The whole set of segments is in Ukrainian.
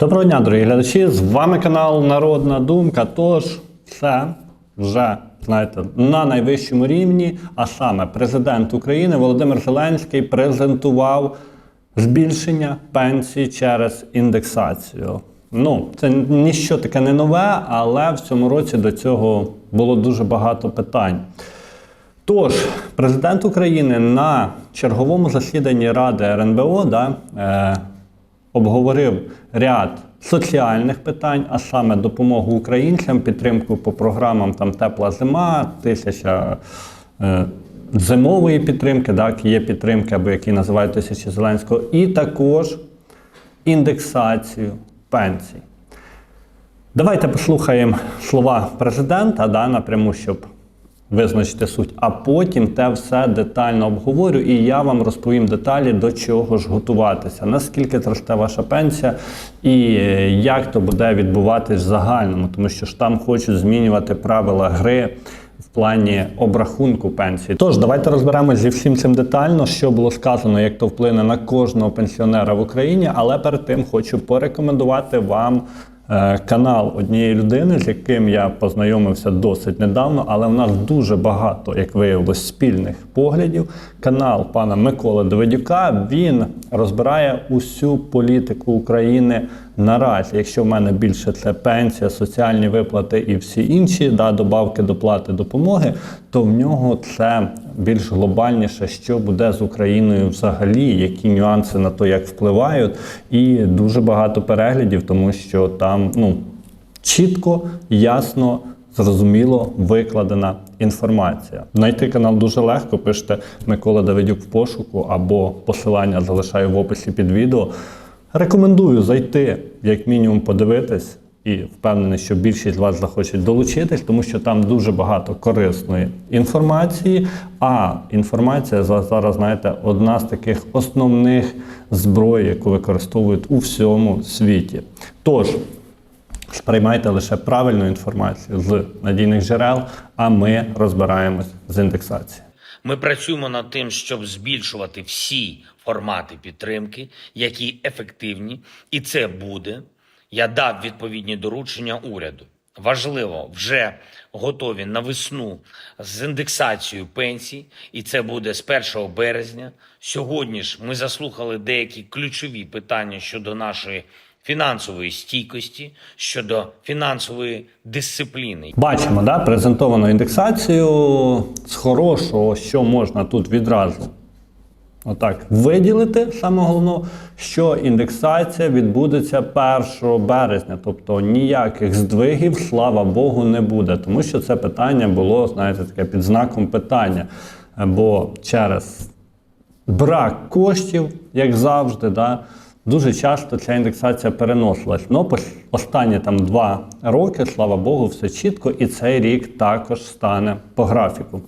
Доброго дня, дорогі глядачі! З вами канал Народна Думка. Тож, все вже знаєте на найвищому рівні. А саме президент України Володимир Зеленський презентував збільшення пенсій через індексацію. Ну, це ніщо таке не нове, але в цьому році до цього було дуже багато питань. Тож, президент України на черговому засіданні Ради РНБО да, е, обговорив ряд соціальних питань, а саме допомогу українцям, підтримку по програмам там Тепла зима, тисяча е, зимової підтримки, так, є підтримки, або які називають тисячі Зеленського, і також індексацію пенсій. Давайте послухаємо слова президента да, напряму, щоб визначити суть, а потім те все детально обговорю, і я вам розповім деталі, до чого ж готуватися, наскільки зросте ваша пенсія, і е, як то буде відбуватись в загальному, тому що ж там хочуть змінювати правила гри. В плані обрахунку пенсії. Тож, давайте розберемося зі всім цим детально, що було сказано, як то вплине на кожного пенсіонера в Україні. Але перед тим хочу порекомендувати вам канал однієї людини, з яким я познайомився досить недавно, але в нас дуже багато, як виявилось, спільних поглядів. Канал пана Миколи Давидюка він розбирає усю політику України наразі. Якщо в мене більше це пенсія, соціальні виплати і всі інші да, добавки, доплати, допомоги, то в нього це більш глобальніше, що буде з Україною взагалі, які нюанси на то, як впливають, і дуже багато переглядів, тому що там ну чітко, ясно. Зрозуміло викладена інформація. Знайти канал дуже легко. Пишете Микола Давидюк в пошуку або посилання залишаю в описі під відео. Рекомендую зайти, як мінімум, подивитись, і впевнений, що більшість з вас захочуть долучитись, тому що там дуже багато корисної інформації. А інформація за- зараз, знаєте, одна з таких основних зброй, яку використовують у всьому світі. Тож. Сприймайте лише правильну інформацію з надійних джерел, а ми розбираємось з індексації. Ми працюємо над тим, щоб збільшувати всі формати підтримки, які ефективні, і це буде. Я дав відповідні доручення уряду. Важливо, вже готові на весну з індексацією пенсій, і це буде з 1 березня. Сьогодні ж ми заслухали деякі ключові питання щодо нашої фінансової стійкості, щодо фінансової дисципліни. Бачимо, да, презентовану індексацію з хорошого, що можна тут відразу отак виділити. Саме головне, що індексація відбудеться 1 березня, тобто ніяких здвигів, слава Богу, не буде, тому що це питання було, знаєте, таке під знаком питання. Бо через брак коштів, як завжди, да, дуже часто ця індексація переносилась. Ну, останні там два роки, слава Богу, все чітко, і цей рік також стане по графіку.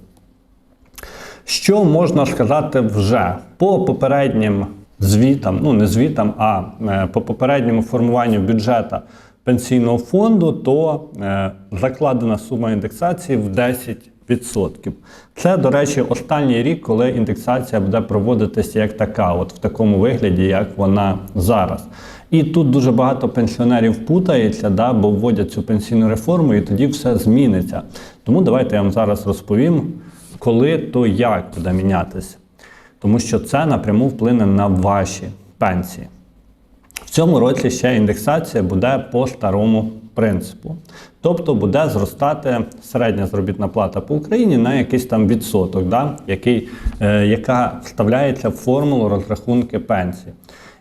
Що можна сказати вже по попереднім звітам, ну не звітам, а е, по попередньому формуванню бюджету пенсійного фонду, то е, закладена сума індексації в 10%. Це, до речі, останній рік, коли індексація буде проводитися як така, от в такому вигляді, як вона зараз. І тут дуже багато пенсіонерів путається, да, бо вводять цю пенсійну реформу, і тоді все зміниться. Тому давайте я вам зараз розповім, коли то як буде мінятися. Тому що це напряму вплине на ваші пенсії. В цьому році ще індексація буде по старому принципу. Тобто буде зростати середня заробітна плата по Україні на якийсь там відсоток, да? який, е, яка вставляється в формулу розрахунки пенсії.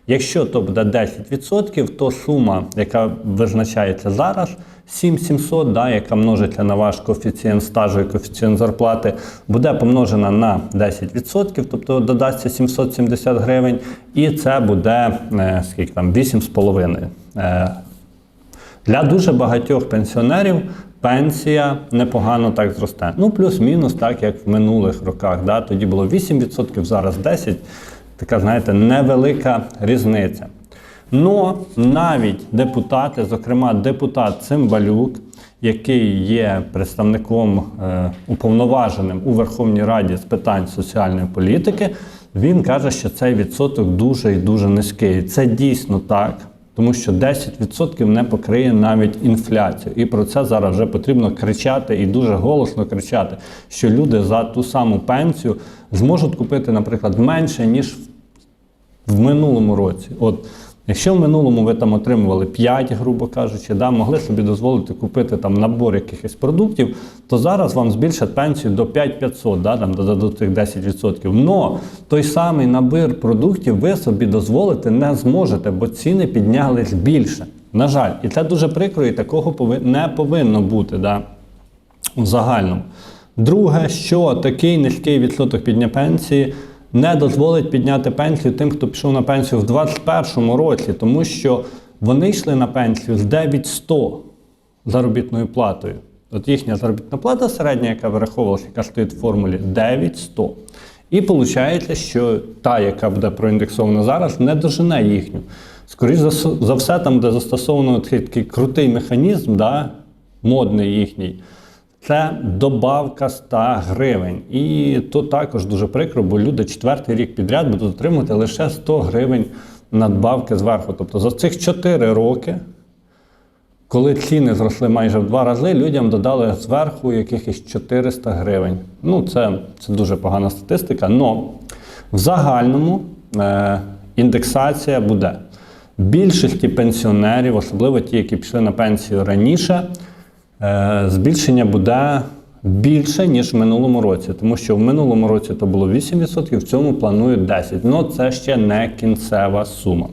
Якщо то буде 10%, то сума, яка визначається зараз, 7700, да, яка множиться на ваш коефіцієнт стажу і коефіцієнт зарплати, буде помножена на 10%, тобто додасться 770 гривень, і це буде е, скільки там 8,5. Е, для дуже багатьох пенсіонерів пенсія непогано так зросте. Ну, плюс-мінус, так як в минулих роках. Да? Тоді було 8%, зараз 10%. Така, знаєте, невелика різниця. Но навіть депутати, зокрема депутат Цимбалюк, який є представником е, уповноваженим у Верховній Раді з питань соціальної політики, він каже, що цей відсоток дуже і дуже низький. Це дійсно так. Тому що 10% не покриє навіть інфляцію. І про це зараз вже потрібно кричати і дуже голосно кричати, що люди за ту саму пенсію зможуть купити, наприклад, менше, ніж в минулому році. От якщо в минулому ви там отримували 5, грубо кажучи, да, могли собі дозволити купити там набор якихось продуктів, то зараз вам збільшать пенсію до 5500, да, там додадуть цих 10%. Но той самий набір продуктів ви собі дозволити не зможете, бо ціни піднялись більше. На жаль, і це дуже прикро, і такого пови- не повинно бути. Да в загальному. Друге, що такий низький відсоток підняття пенсії не дозволить підняти пенсію тим, хто пішов на пенсію в 2021 році, тому що вони йшли на пенсію з 9100 заробітною платою. От їхня заробітна плата середня, яка вираховувалася, яка стоїть в формулі 9100. І виходить, що та, яка буде проіндексована зараз, не дожене їхню. Скоріше за, все, там, де застосовано такий, крутий механізм, да, модний їхній, це добавка 100 гривень. І то також дуже прикро, бо люди четвертий рік підряд будуть отримувати лише 100 гривень надбавки зверху. Тобто за цих 4 роки, коли ціни зросли майже в два рази, людям додали зверху якихось 400 гривень. Ну, це, це дуже погана статистика. Но в загальному е, індексація буде. Більшості пенсіонерів, особливо ті, які пішли на пенсію раніше, збільшення буде більше, ніж в минулому році. Тому що в минулому році то було 8%, в цьому планують 10%. Ну це ще не кінцева сума.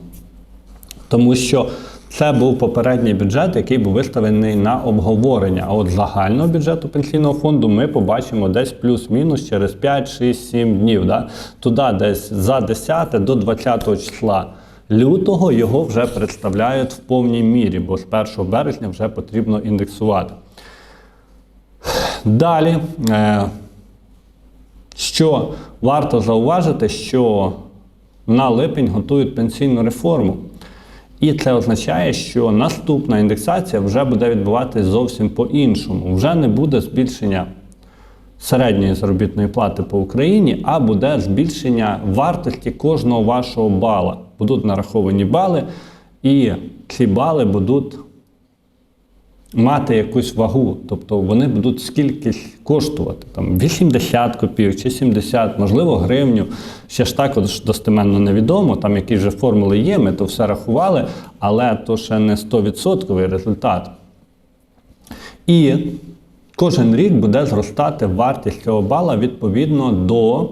Тому що це був попередній бюджет, який був виставлений на обговорення. А от загального бюджету пенсійного фонду ми побачимо десь плюс-мінус через 5, 6, 7 днів. Да? Туди десь за 10 до 20 числа лютого його вже представляють в повній мірі, бо з 1 березня вже потрібно індексувати. Далі, е, що варто зауважити, що на липень готують пенсійну реформу. І це означає, що наступна індексація вже буде відбуватись зовсім по-іншому. Вже не буде збільшення середньої заробітної плати по Україні, а буде збільшення вартості кожного вашого бала. Будуть нараховані бали, і ці бали будуть мати якусь вагу, тобто вони будуть скільки коштувати, там 80 копійок чи 70, можливо, гривню. Ще ж також достеменно невідомо. Там які вже формули є, ми то все рахували, але то ще не 100% результат. І кожен рік буде зростати вартість цього бала відповідно до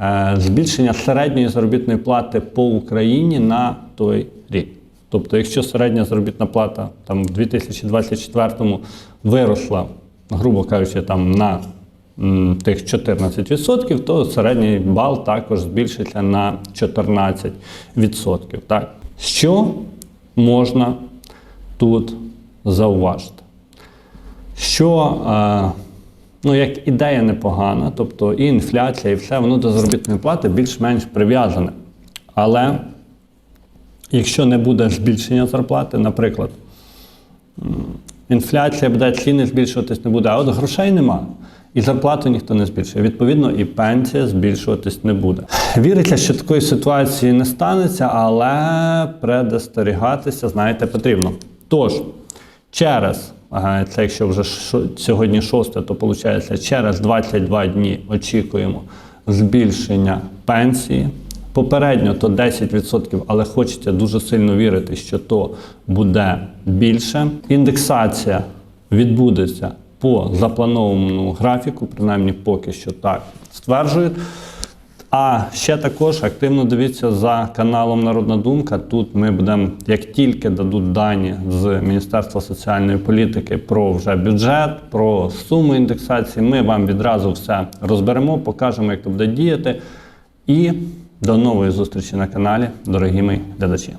е, збільшення середньої заробітної плати по Україні на той рік. Тобто, якщо середня заробітна плата там в 2024 виросла, грубо кажучи, там на тих 14%, то середній бал також збільшиться на 14%. Так. Що можна тут зауважити? Що е, ну, як ідея непогана, тобто і інфляція, і все, воно до заробітної плати більш-менш прив'язане. Але якщо не буде збільшення зарплати, наприклад, інфляція буде, ціни збільшуватись не буде, а от грошей нема. І зарплату ніхто не збільшує. Відповідно, і пенсія збільшуватись не буде. Віриться, що такої ситуації не станеться, але предостерігатися, знаєте, потрібно. Тож, через, це якщо вже сьогодні 6, то виходить, через 22 дні очікуємо збільшення пенсії. Попередньо то 10%, але хочеться дуже сильно вірити, що то буде більше. Індексація відбудеться по запланованому графіку, принаймні поки що так стверджують. А ще також активно дивіться за каналом Народна Думка. Тут ми будемо, як тільки дадуть дані з Міністерства соціальної політики про вже бюджет, про суму індексації, ми вам відразу все розберемо, покажемо, як це буде діяти. І до нової зустрічі на каналі, дорогі мої глядачі.